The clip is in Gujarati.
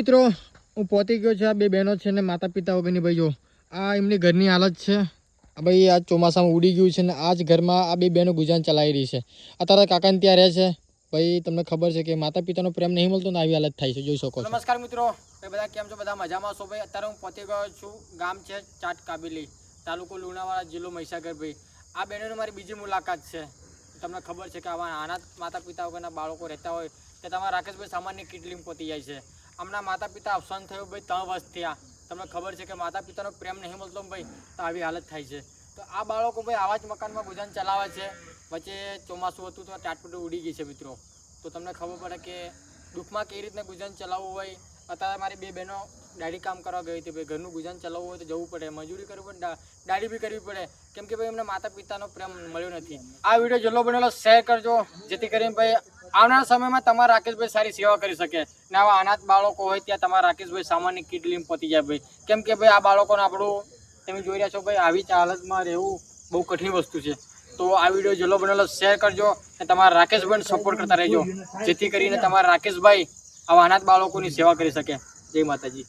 મિત્રો, હું પહોંચી ગયો છે, આ બે બહેનો છે ને માતા પિતા વગરની ભાઈ, જો. આ એમની ઘરની હાલત છે. આ ભાઈ આ ચોમાસામાં ઉડી ગયું છે ને આ જ ઘરમાં આ બે બહેનો ગુજરાન ચલાવી રહી છે. અત્યારે કાકાને ત્યાં રહે છે. ભાઈ, તમને ખબર છે કે માતા પિતાનો પ્રેમ નહીં મળતો ને આવી હાલત થાય છે, જોઈ શકો નમસ્કાર મિત્રો. બધા કેમ છો? બધા મજામાં છો ભાઈ? અત્યારે હું પહોંચી ગયો છું, ગામ છે ચાટ કાબેલી, તાલુકો લુણાવાડા, જિલ્લો મહીસાગર ભાઈ. આ બહેનોની મારી બીજી મુલાકાત છે. તમને ખબર છે કે આવા આના માતા પિતા વગરના બાળકો રહેતા હોય કે તમારા રાકેશભાઈ સામાન્ય કીટલીમ પહોંચી જાય છે. હમણાં માતા પિતા અવસાન થયું ભાઈ ત્રણ વર્ષ થયા. તમને ખબર છે કે માતા પિતાનો પ્રેમ નહીં મળતો ભાઈ, તો આવી હાલત થાય છે. તો આ બાળકો ભાઈ આવા જ મકાનમાં ગુજરાન ચલાવે છે. વચ્ચે ચોમાસું હતું તો ટાટપટું ઉડી ગઈ છે મિત્રો. તો તમને ખબર પડે કે દુઃખમાં કઈ રીતના ગુજરાન ચલાવવું હોય? અત્યારે મારી બે બહેનો ડાડી કામ કરવા ગઈ હતી. ભાઈ ઘરનું ગુજરાન ચલાવવું હોય તો જવું પડે, મજૂરી કરવી પડે ડાડી બી કરવી પડે. કેમ કે ભાઈ એમને માતા પિતાનો પ્રેમ મળ્યો નથી. આ વીડિયો જેટલો બનેલો, શેર કરજો. જેથી કરીને ભાઈ આવનારા સમયમાં તમારા રાકેશભાઈ સારી સેવા કરી શકે. ને આવા અનાથ બાળકો હોય ત્યાં તમારા રાકેશભાઈ સામાન્ય લઈને પતી જાય ભાઈ. કેમ કે ભાઈ આ બાળકોને આપણું, તમે જોઈ રહ્યા છો ભાઈ, આવી હાલતમાં રહેવું બહુ કઠિન વસ્તુ છે. તો આ વીડિયો જેટલો બનેલો શેર કરજો અને તમારા રાકેશભાઈને સપોર્ટ કરતા રહેજો. જેથી કરીને તમારા રાકેશભાઈ આવા અનાથ બાળકોની સેવા કરી શકે. જય માતાજી.